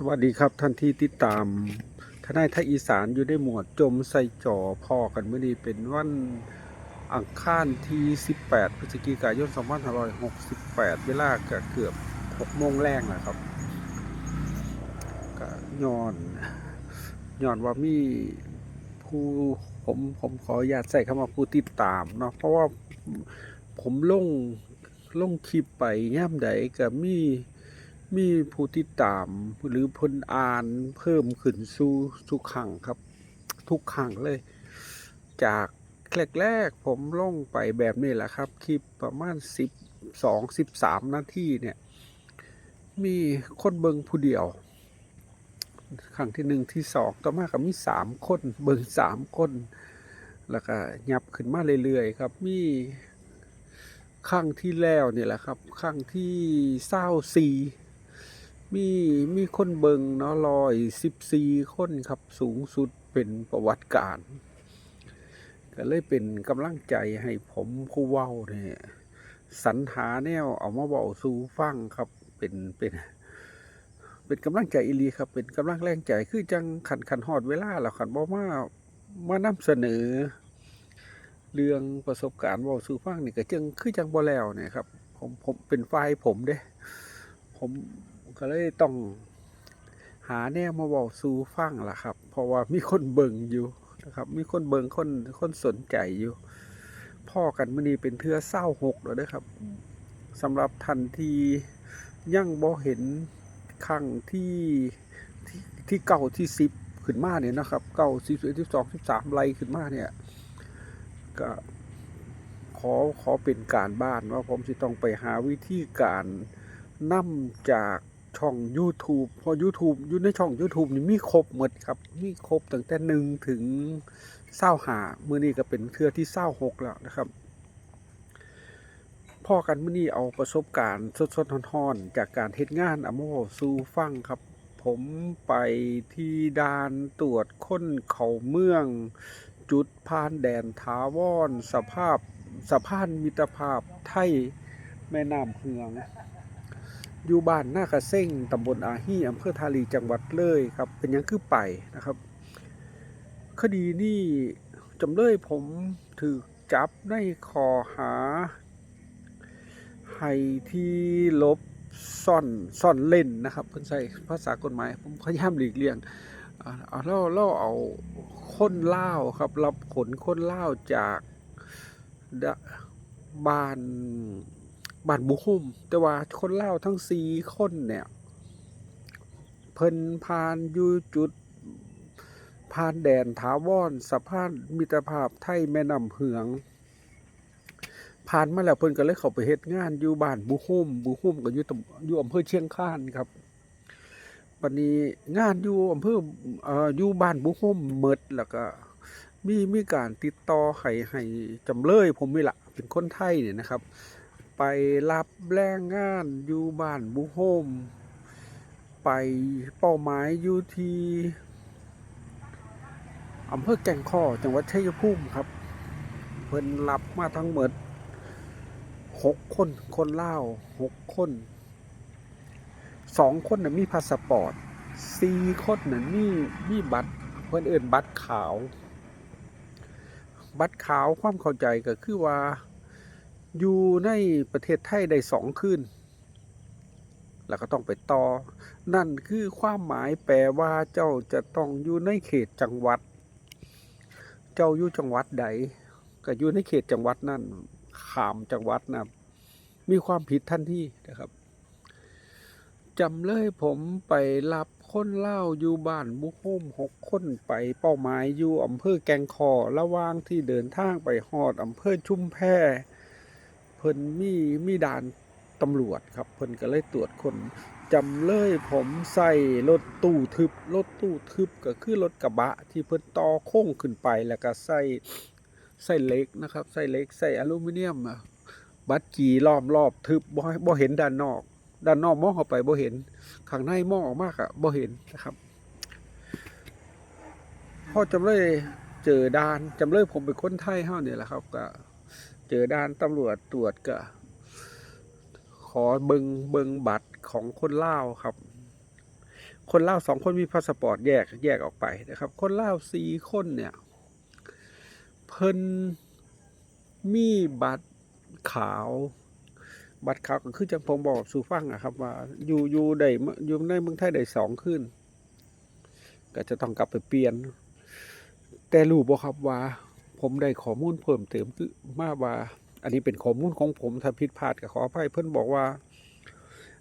สวัสดีครับท่านที่ติดตามทนายทอีสานอยู่ในหมวดจมใส่จ่อพอกันเมื่อนี้เป็นวันอังคารที่ 18พฤศจิกายน2568 เวลาก็เกือบ6โมงแรงแล้วครับก็ย้อนย้อนว่ามีผู้ผมผมขออนุญาตใส่คำว่าผู้ติดตามเนาะเพราะว่าผมลงลงคลิปไปย่ำใดก็มี มีผู้ติดตามหรือพนอ่านเพิ่มขึ้นสู่ทุกครั้งครับ ทุกครั้งเลย จากแรกๆผมลงไปแบบนี้แหละครับ คลิปประมาณสิบสองสิบสามนาทีเนี่ย มีคนเบิงผู้เดียวครั้งที่หนึ่งที่สองต่อมาก็มีสามคน เบิงสามคน แล้วก็ยับขึ้นมาเรื่อยๆครับ มีครั้งที่แล้วเนี่ยแหละครับครั้งที่เศร้าสี่ มีมีคนเบิงเนาะรอยสิบสี่คนครับสูงสุดเป็นประวัติการ ก็เลยเป็นกำลังใจให้ผมผู้เว้าเนี่ยสรรหาแนวเอามาเว้าสู่ฟังครับเป็นเป็น เป็นกำลังใจอีลีครับ เป็นกำลังแรงใจคือจังขันขันหอดเวลาแล้วขันบ่มามานำเสนอ เรื่องประสบการณ์เว้าสู่ฟังนี่ก็จังคือจังบ่แล้วเนี่ยครับ ผมผมเป็นฝ่ายผมเด้ ผม ก็เลยต้องหาแนวมาบอกสู่ฟังล่ะครับ เพราะว่ามีคนเบิ่งอยู่นะครับ มีคนเบิ่งคนคนสนใจอยู่ พ่อกันมื่อนี้เป็นเทือเศร้าหกแล้วเด้อครับสำหรับทันทียังบ่เห็นครั้งที่ที่ที่เก่าที่สิบขึ้นมาเนี่ยนะครับเก่าสิบสิบสองสิบสามไล่ขึ้นมาเนี่ย ก็ขอขอเป็นการบ้านว่าผมจะต้องไปหาวิธีการนํจาก ช่อง YouTube พอ YouTube อยู่ในช่อง YouTube นี่มีครบหมดครับมีครบตั้งแต่หนึ่งถึงเศร้าหามื้อนี้ก็เป็นเครือที่เศร้าหกแล้วนะครับพ่อกันมื้อนี้เอาประสบการณ์สดๆร้อนๆ จากการเฮ็ดงานอามาเว้าสู่ฟังครับ ผมไปที่ด่านตรวจค้นเขาเมือง จุดผ่านแดนถาวรสภาพสะพานมิตรภาพไทยแม่น้ำเฮือง อยู่บ้านหน้ากระเซ้งตำบลอาฮีอำเภอทาลีจังหวัดเลยครับ เป็นยังคือไปนะครับ คดีนี้จำเลยผมถูกจับในข้อหาให้ที่ลบซ่อนซ่อนเล่นนะครับเพิ่นใช้ภาษากฎหมายผมพยายามหลีกเลี่ยงอ่าเอาเราเราเอาคนเล่าครับรับขนคนเล่าจากบ้าน บ้านบุคุมแต่ว่าคนเล่าทั้งสี่คนเนี่ย เพิ่นผ่านอยู่จุดผ่านแดนถาวรสะพานมิตรภาพไทยแม่น้ำเหือง ผ่านมาแล้วเพิ่นก็เลยเข้าไปเฮ็ดงานอยู่บ้านบุคุมบุคุมก็อยู่ตำอยู่อำเภอเชียงคานครับปันนี้งานอยู่อำเภอเอ่ออยู่บ้านบุคุมหมดแล้วก็มีมีการติดต่อให้ให้จำเลยผมนี่ละเป็นคนไทยเนี่ยนะครับ ไปรับแรงงานอยู่บ้านบุโฮม ไปเป้าหมายอยู่ที่อำเภอแก่งข้อจังหวัดชัยภูมิครับ เพิ่นรับมาทั้งหมดหกคนคนเล่าหกคนสองคนน่ะมีพาสปอร์ตสี่คนน่ะมีมีบัตรเพิ่นเอื่นบัตรขาว บัตรขาวความเข้าใจก็คือว่า อยู่ในประเทศไทยได้สองคืน แล้วก็ต้องไปต่อ นั่นคือความหมายแปลว่าเจ้าจะต้องอยู่ในเขตจังหวัด เจ้าอยู่จังหวัดใด ก็อยู่ในเขตจังหวัดนั่นขามจังหวัดนะมีความผิดทันทีนะครับจำเลยผมไปรับคนเล่าอยู่บ้านบุคมหกคนไปเป้าหมายอยู่อำเภอแกงคอระหว่างที่เดินทางไปฮอดอำเภอชุมแพ พิ่นมีมีด่านตำรวจครับเพิ่นก็เลยตรวจคนจำเลยผมใส่รถตู้ทึบรถตู้ทึบก็คือรถกระบะ ที่เพิ่นต่อโค้งขึ้นไปแล้วก็ใส่ใส่เล็กนะครับใส่เล็กใส่อลูมิเนียมบัดจีล้อมรอบทึบบ่บ่เห็นด้านนอก ด้านนอกมองเข้าไปบ่เห็นข้างในมองออกมากอะบ่เห็นนะครับพอจำเลยเจอด่านจำเลยผมเป็นคนไทยเฮาเนี่ยแหละครับก็ เจอด่านตำรวจตรวจก็ขอเบิงเบิงบัตรของคนเล่าครับ คนเล่าสองคนมีพาสปอร์ตแยกแยกออกไปนะครับ คนเล่าสี่คนเนี่ย เพิ่นมีบัตรขาว บัตรขาวก็คือจังผมบอกสู่ฟังอะครับ ว่าอยู่อยู่ได้อยู่ในเมืองไทยได้สองคืนก็จะต้องกลับไปเปลี่ยน แต่รู้บ่ครับว่า ผมได้ข้อมูลเพิ่มเติมคือมาว่า อันนี้เป็นข้อมูลของผมถ้าผิดพลาดก็ขออภัยเพื่อนบอกว่า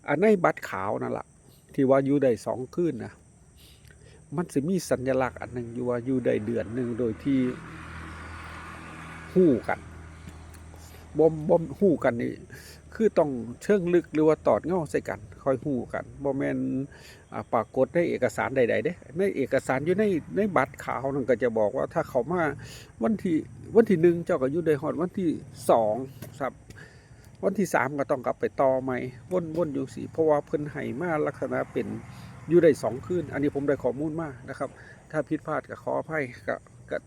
อันในบัตรขาวนั่นล่ะที่ว่าอยู่ได้สองคืนนะมันจะมีสัญลักษณ์อันหนึ่งอยู่ว่าอยู่ได้เดือนหนึ่งโดยที่หู้กันบ่บ่หู้กันนี่ คือต้องเชิงลึกหรือว่าตอดเงาใส่กันคอยหูกันบ่แมนอ่าปรากฏในเอกสารใดๆเด้ในเอกสารอยู่ในในบัตรขาวนั่นก็จะบอกว่าถ้าเขามาวันที่วันที่หนึ่งเจ้าก็อยู่ได้ฮอดวันที่สองครับวันที่สามก็ต้องกลับไปต่อใหม่วนวนอยู่สิเพราะว่าเพิ่นให้มาลักษณะเป็นอยู่ได้สองคืนอันนี้ผมได้ข้อมูลมานะครับ ถ้าผิดพลาดก็ขออภัยก็ก็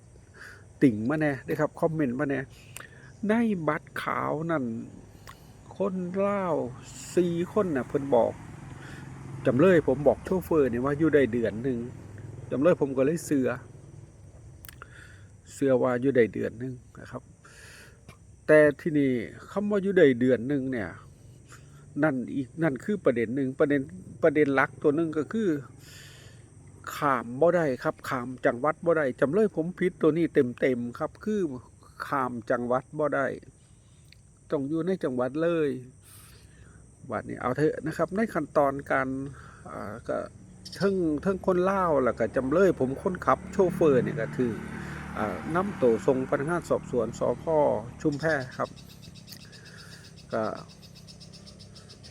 ติ่งมาแน่นะครับคอมเมนต์มาแน่ในบัตรขาวนั่น คนเล่าสี่คนน่ะเพิ่นบอกจำเลยผมบอกโชเฟอร์เนี่ยว่าอยู่ได้เดือนหนึ่งจำเลยผมก็เลยเสือ เสือว่าอยู่ได้เดือนหนึ่งนะครับ แต่ที่นี่คำว่าอยู่ได้เดือนหนึ่งเนี่ยนั่นอีกนั่นคือประเด็นหนึ่งประเด็นประเด็นหลักตัวหนึ่งก็คือขามบ่ได้ครับขามจังหวัดบ่ได้จำเลยผมผิดตัวนี้เต็มเต็มครับ คือขามจังหวัดบ่ได้ ต้องอยู่ในจังหวัดเลยบัดนี้เอาเถอะนะครับ ในขั้นตอนการก็เทั้งเทั้งคนเล่าแล้วก็จำเลยผมคนขับโชเฟอร์เนี่ยก็คืออน้ำตัวทรงพนักงานสอบสวนสพชุมแพครับก็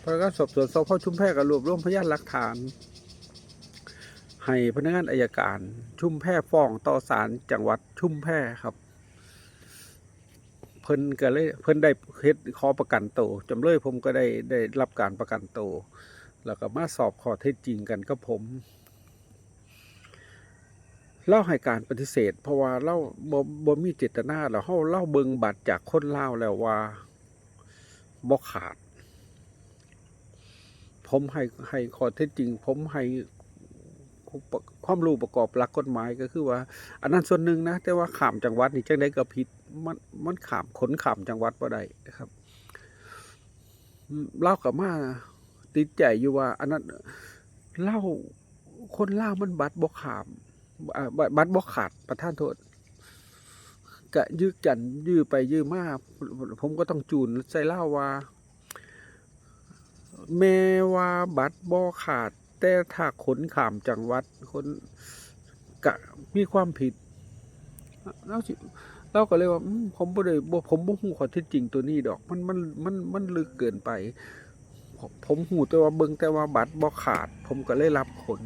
พนักงานสอบสวนสพชุมแพก็รวบรวมพยานหลักฐาน ให้พนักงานอายการชุมแพฟ้องต่อศาลจังหวัดชุมแพครับ เพิ่นก็เลยเพิ่นได้เฮ็ดขอประกันตัวจำเลยผมก็ได้ได้รับการประกันตัวแล้วก็มาสอบข้อเท็จจริงกันกับผมเล่าให้การปฏิเสธ เพราะว่าเล่าบ่บ่มีเจตนาแล้วเฮาเล่าเบิงบัตรจากคนเล่าแล้วว่าบ่ขาด ผมให้ให้ข้อเท็จจริง ผมให้ ความรู้ประกอบหลักกฎหมายก็คือว่า อันนั้นส่วนหนึ่งนะ แต่ว่าขามจังหวัดนี่จังได้ก็ผิดมันมันขามขนขามจังหวัดบ่ได้นะครับเล่ากับมาติดใจอยู่ว่า อันนั้นเล่าคนเล่ามันบัตรบ่ขามอ่าบัตรบัตรบ่ขาดประท่านโทษกะยื้อกันยื้อไปยื้อมาผมก็ต้องจูนใส่เล่าว่า แม้ว่าบัตรบ่ขาด แต่ถ้าขนขามจังหวัดคนกะมีความผิดเราเราก็เลยว่าผมบ่ได้บ่ผมบ่ฮู้ข้อเท็จจริงตัวนี้ดอก มันมันมันมันลึกเกินไป ผมผมฮู้แต่ว่าเบิ่งแต่ว่าบัตรบ่ขาด ผมก็เลยรับขน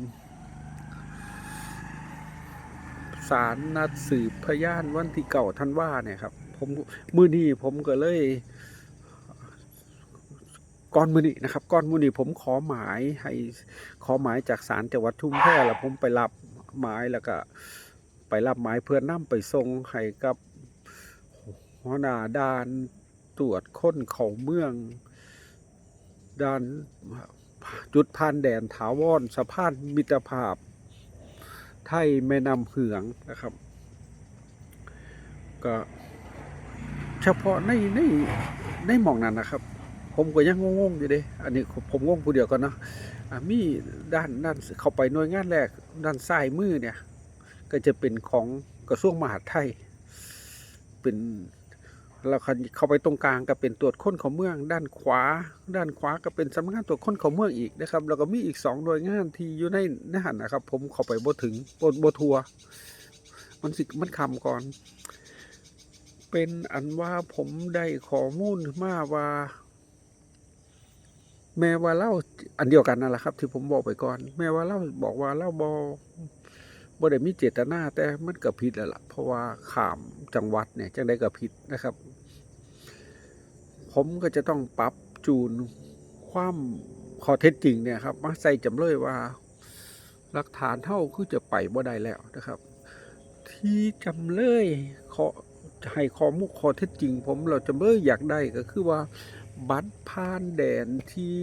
ศาลนัดสืบพยานวันที่เก่าท่านว่าเนี่ยครับ ผมมือนี้ผมก็เลย ก่อนมือนี้นะครับก่อนมือนี้ผมขอหมายให้ขอหมายจากศาลจังหวัดชุมแพแล้วผมไปรับหมายแล้วก็ไปรับหมายเพื่อนำไปส่งให้กับหัวหน้าด่านตรวจค้นเขาเมืองด่านจุดผ่านแดนถาวรสะพานมิตรภาพ ไทยแม่น้ำเหืองนะครับ ก็เฉพาะในในในหมองนั้นนะครับ ผมก็ยังงงๆอยู่เด้อันนี้ผมงงผู้เดียวกันเนาะมีด้านด้านเข้าไปหน่วยงานแรก ด้านซ้ายมือเนี่ย ก็จะเป็นของกระทรวงมหาดไทย เป็นแล้วเข้าไปตรงกลางก็เป็นตรวจค้นของเมือง ด้านขวา ด้านขวาก็เป็นสำนักงานตรวจค้นของเมืองอีกนะครับ แล้วก็มีอีกสองหน่วยงานที่อยู่ในในหันนะครับ ผมเข้าไปบ่ถึงบ่บ่ทัวร์มันสิมันคำก่อน เป็นอันว่าผมได้ข้อมูลมาว่า แม้ว่าเล่าอันเดียวกันนั่นแหละครับ ที่ผมบอกไปก่อน แม้ว่าเล่าบอกว่าเล่าบบ่ได้มีเจตนาแต่มันก็ผิดแล้วล่ะเพราะว่าข้ามจังหวัดเนี่ยจังได้ก็ผิดนะครับ ผมก็จะต้องปรับจูนความข้อเท็จจริงเนี่ยครับมาใส่จำเลยว่าหลักฐานเท่าคือจะไปบ่ได้แล้วนะครับ ที่จำเลยขอให้ข้อมูลข้อเท็จจริง ผมเราจำเลยอยากได้ก็คือว่า บัตรผ่านแดนที่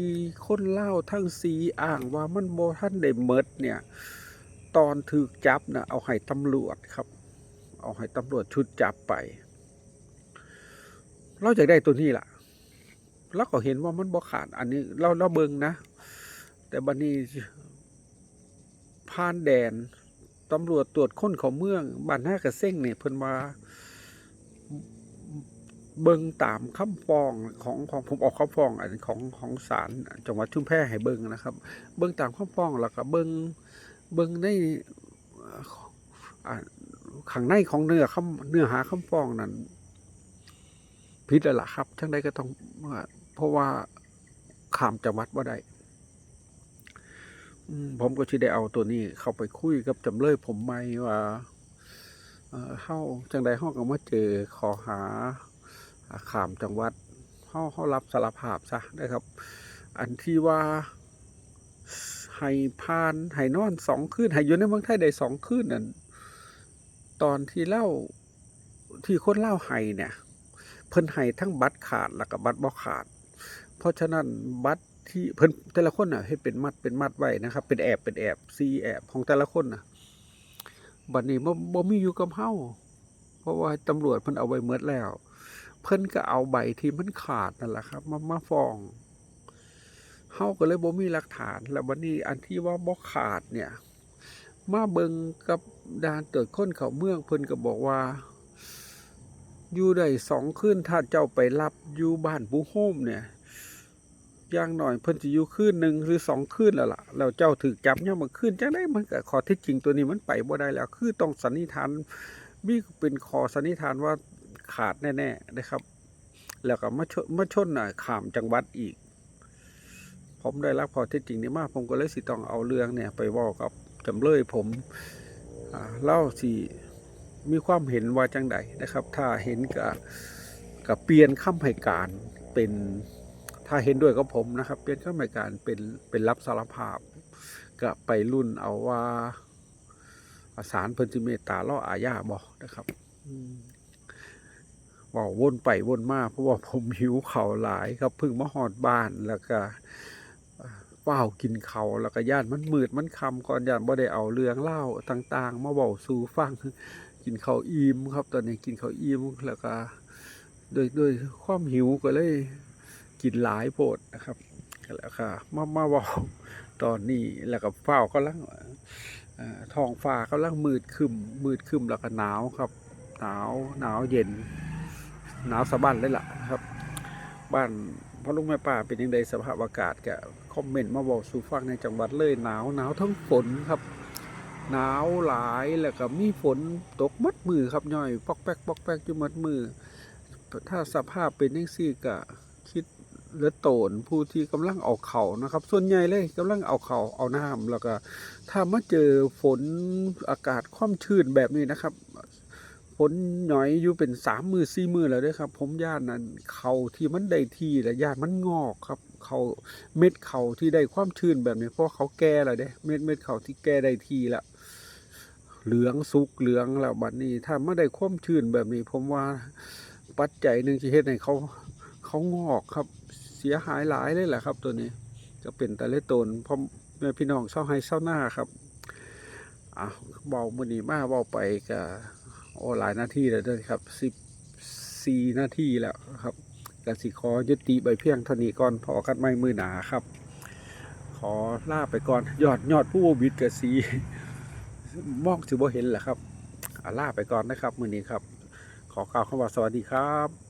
คนเล่าทั้งสีอ้างว่ามันบ่ทันได้เมิดเนี่ย ตอนถูกจับนะเอาให้ตำรวจครับ เอาให้ตำรวจชุดจับไป เราอยากได้ตัวนี้ล่ะ แล้วก็เห็นว่ามันบ่ขาดอันนี้ เราเราเบิงนะ แต่บัดนี้ผ่านแดนตำรวจตรวจค้นเขาเมืองบ้านหน้ากระเซ้งเนี่ยเพิ่นว่า เบิ่งตามคำฟ้องของของผมออกคำฟ้องอันของของศาลจังหวัดชุมแพให้เบิ่งนะครับ เบิ่งตามคำฟ้องแล้วก็เบิ่งเบิ่งในข้างในของเนื้อคำเนื้อหาคำฟ้องนั้นผิดแล้วล่ะครับทั้งใดก็ต้องเพราะว่าข้ามจังหวัดบ่ได้อผมก็สิได้เอาตัวนี้ เข้าไปคุยกับจำเลยผมไหมว่าเอ่อเฮาจังใดเฮาก็มาเจอขอหา ขามจังหวัดเฮาเฮารับสารภาพซะนะครับ อันที่ว่าให้ผ่านให้นอนสองคืนให้อยู่ในเมืองไทยได้สองคืนนั่นตอนที่เล่าที่คนเล่าให้เนี่ย เพิ่นให้ทั้งบัตรขาดแล้วก็บัตรบ่ขาด เพราะฉะนั้นบัตรที่เพิ่นแต่ละคนน่ะให้เป็นมัดเป็นมัดไว้นะครับ เป็นแอบเป็นแอบซีแอบของแต่ละคนน่ะบัดนี้บ่บ่มีอยู่กับเฮาเพราะว่าตำรวจเพิ่นเอาไว้หมดแล้ว พิ่นก็เอาใบที่มันขาดนั่นแหละครับ มามาฟ้องเฮาก็เลยบ่มีหลักฐาน แล้วบัดนี้อันที่ว่าบ่ขาดเนี่ย มาเบิ่งกับด่านตรวจคนเข้าเมืองเพิ่นก็บอกว่า อยู่ได้สองคืนถ้าเจ้าไปรับอยู่บ้านผู้โฮมเนี่ยอย่างหน่อยเพิ่นสิอยู่คืนหนึ่งหรือสองคืนแล้วล่ะแล้วเจ้าถูกจับยามมื้อคืนจังได๋มันก็ข้อท็จจริงตัวนี้มันไปบ่ได้แล้ว คือต้องสันนิษฐานมีเป็นขอสันนิษฐานว่า ขาดแน่ๆนะครับ แล้วก็มาชนมาชนน่ะขามจังหวัดอีก ผมได้รับข้อเท็จจริงนี้มาก ผมก็เลยสิต้องเอาเรื่องเนี่ย ไปเว้ากับจำเลยผมเล่าสิมีความเห็นว่าจังใดนะครับ ถ้าเห็นก็ก็เปลี่ยนคำให้การเป็นถ้าเห็นด้วยกับผมนะครับ เปลี่ยนคำให้การเป็นเป็นรับสารภาพก็ไปรุ่นเอาว่าศาลเพิ่นสิเมตตาล่ออาญาบ่นะครับ อืม ว่าวนไปวนมาเพราะว่าผมหิวเข้าหลายครับเพิ่งมาฮอดบ้านแล้วก็เอ่อว้ากินเขาแล้วก็ย่านมันมืดมันค่ำก่อนย่านบ่ได้เอาเรื่องเล่าต่างๆ มาเว้าสู่ฟังกินเขาอิ่มครับ ตอนนี้กินเขาอิ่มแล้วก็โดยโดยความหิวก็เลยกินหลายโพดนะครับแล้วค่ะมามาเว่าตอนนี้แล้วก็ฟ้าก็ลังท้องฟ้าก็ลังมืดคึมมืดคึมแล้วก็หนาวครับหนาวหนาวเย็น หนาวสะบั้นเลยล่ะครับ บ้านพ่อลุงแม่ป้าเป็นยังไงสภาพอากาศก็คอมเมนต์มาบอกสู่ฟังในจังหวัดเลยหนาวหนาวทั้งฝนครับหนาวหลายแล้วก็มีฝนตกมัดมือครับย่อยปอกแป๊กปอกแป๊กอยู่มัดมือ ถ้าสภาพเป็นยังซี่ก็คิดเหลือโตนผู้ที่กำลังเอาเขานะครับ ส่วนใหญ่เลยกำลังเอาเข่าเอาน้ำแล้วก็ถ้ามาเจอฝนอากาศความชื้นแบบนี้นะครับ ฝนหน่อยอยู่เป็นสามมือสี่มือแล้วด้วยครับ ผมย่านนั้นเขาที่มันได้ที่และย่านมันงอกครับเขาเม็ดเขาที่ได้ความชื้นแบบนี้เพราะเขาแก่แล้วเด้เม็ดเม็ดเขาที่แก่ได้ที่ล้วเหลืองสุกเหลืองแล้วบัดนี้ ถ้าไม่ได้ความชื้นแบบนี้ ผมว่าปัจจัยหนึ่งที่เฮ็ดให้เขาเขางอกครับ เสียหายหลายเลยแหละครับ ตัวนี้ก็เป็นแต่ละตนพ่อแม่พี่น้องเศร้าให้เศร้าหน้าครับอะเบามือนีมาเบาไปก็ โอ้หลายนาทีแล้วด้วยครับสิบสี่นาทีแล้วครับกสิขอยุติใบเพียงเท่านี้ก่อนพอกันไม่มือหนาครับ ขอลาไปก่อนยอดยอดผู้บิดกสีมองถือบ่เห็นแหละครับลาไปก่อนนะครับมือนี้ครับ ขอกล่าวคำว่าสวัสดีครับ